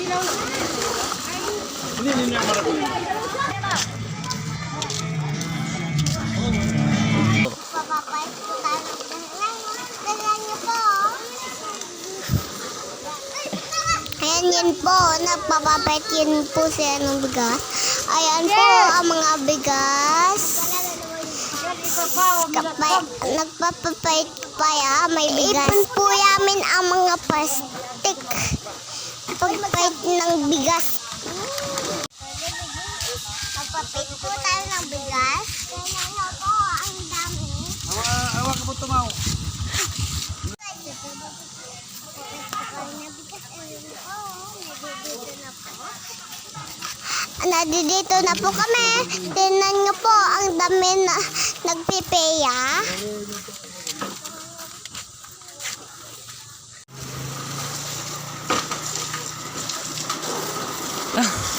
Hindi, hindi niya po. Ayan yan po, nagpapapayat yun po siya ng bigas. Ayan po ang mga bigas. Kapay, nagpapapayat pa ya, may bigas. Ipon po yamin ang mga plastic. Pagpayat ng bigas. Nagpapayat po tayo ng bigas. Nga po, ang dami. Awa ka po tumaw. Nandito na po kami. Tingnan niyo po, ang dami na nagpipeya.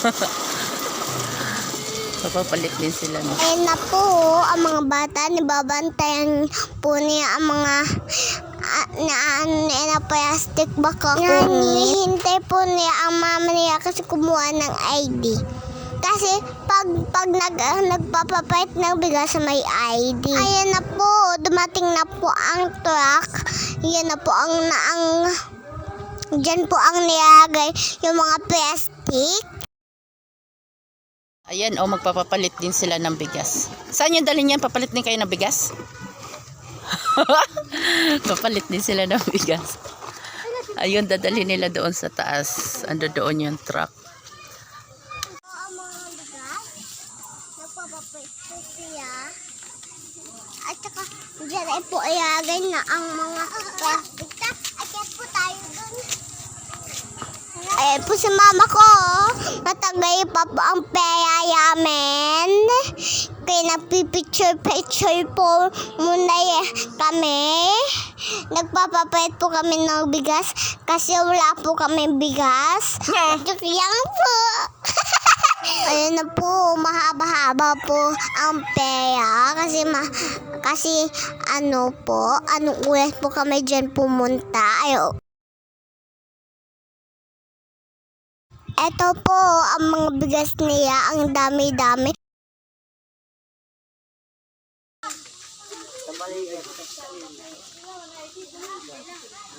Papapalit din sila. No? Ayun na po, ang mga bata, nibabantayan po niya ang mga na na plastic baka Hintay po niya ang mama niya kasi kumuha ng ID. Kasi pag pag nag nagpapapait ng bigas may ID. Ayan na po, dumating na po ang truck. Yan na po ang naang Diyan po ang nilagay yung mga plastic. Ayan, o magpapapalit din sila ng bigas. Saan yung dalhin yan? Papalit din kayo ng bigas? Papalit din sila ng bigas. Ayun, dadalhin nila doon sa taas. Ando doon yung truck. At saka, dyan ay po ilagay na ang mga plastic. Akyat po tayo dun. Eh po si mama ko, matagay pa po ang pera yamin. Kaya nagpipicture-picture po muna kami. Nagpapapait po kami ng bigas kasi wala po kami bigas. Yan po. Ayun na po, mahaba-haba po ang pera kasi ma kasi ano po, anong oras po kami diyan pumunta. Ayo. Ito po ang mga bigas niya, ang dami-dami.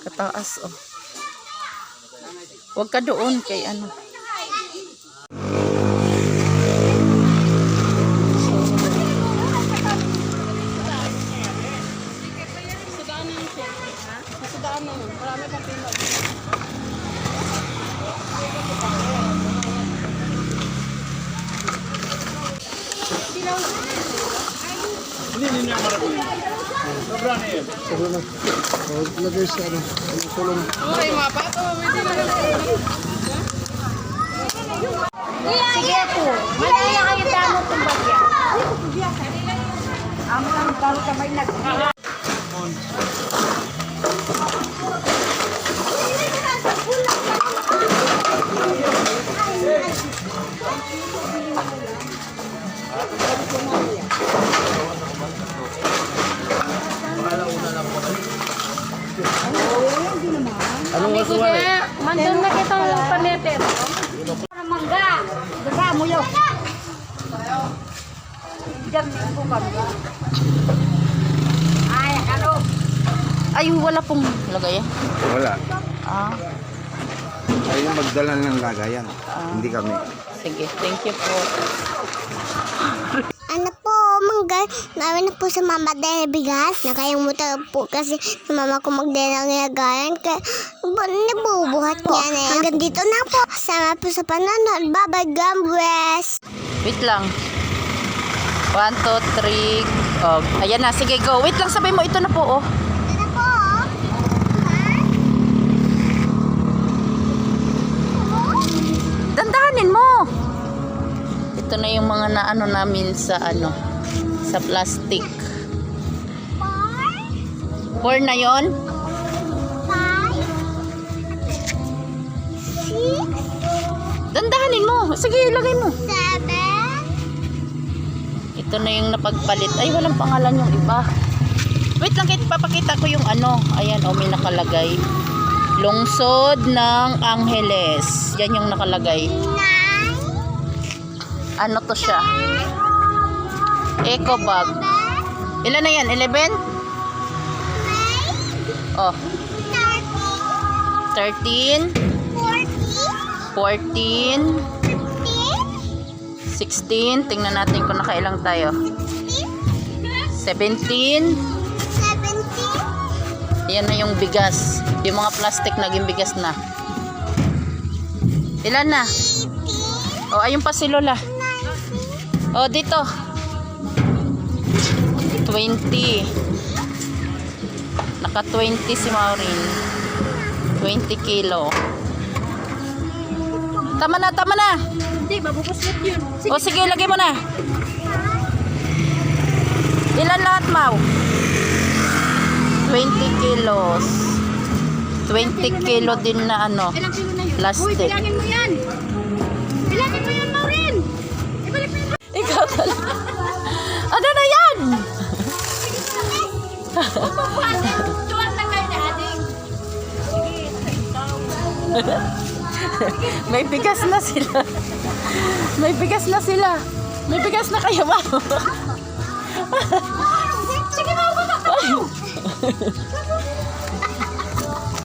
Kataas, oh. Huwag ka doon kay ano. Sobra na yan. Siguro na. Lagay sa ano, ano kulong. Sige Eh? Mandun na kitang paneter. Mangga. Diba mo yun? Diyan po kami. Ay, ano? Ay, wala pong lagay. eh. Wala. Ah, Ay yung magdala ng lagayan. Hindi kami. sige. Thank you po, mangga, namin na po sa mama dahil bigas. Nakayumutan po kasi sa mama ko magdala ng lagayan. Kaya, nabubuhat niya na yan. Hanggang dito na po. Sama po sa panonood. Bye-bye, God bless. Wait lang. One, two, three. Oh, ayan na. Sige, go. Wait lang. Sabay mo. Ito na po, oh. Ito na po. Dandahanin mo. Ito na yung mga naano namin sa ano, sa plastic. Four na yon. Dandahanin mo. Sige, ilagay mo. Seven. Ito na yung napagpalit. Ay, walang pangalan yung iba. Wait lang, kit papakita ko yung ano. Ayan, oh, may nakalagay. Lungsod ng Angeles. Yan yung nakalagay. Ano to siya? Eco bag. Ilan na yan? 11? Oh, Thirty. 13, Forty. 14, Fifteen. 16. Tingnan natin kung nakailang tayo. 17. Seventeen. Yan na yung bigas. Yung mga plastic naging bigas na. Ilan na? O, ayun pa si Lola. O, dito. 20. Naka 20 si Maureen. 20 kilo. Tama na, tama na. Hindi, mabubuslit yun. O, sige, lagay mo na. Ilan lahat, Mau? 20 kilos. 20 kilo din na ano. Plastic. Bilangin mo yan. Bilangin mo yan, May bigas na sila. May bigas na sila. May bigas na kayo ba? Sige, ako.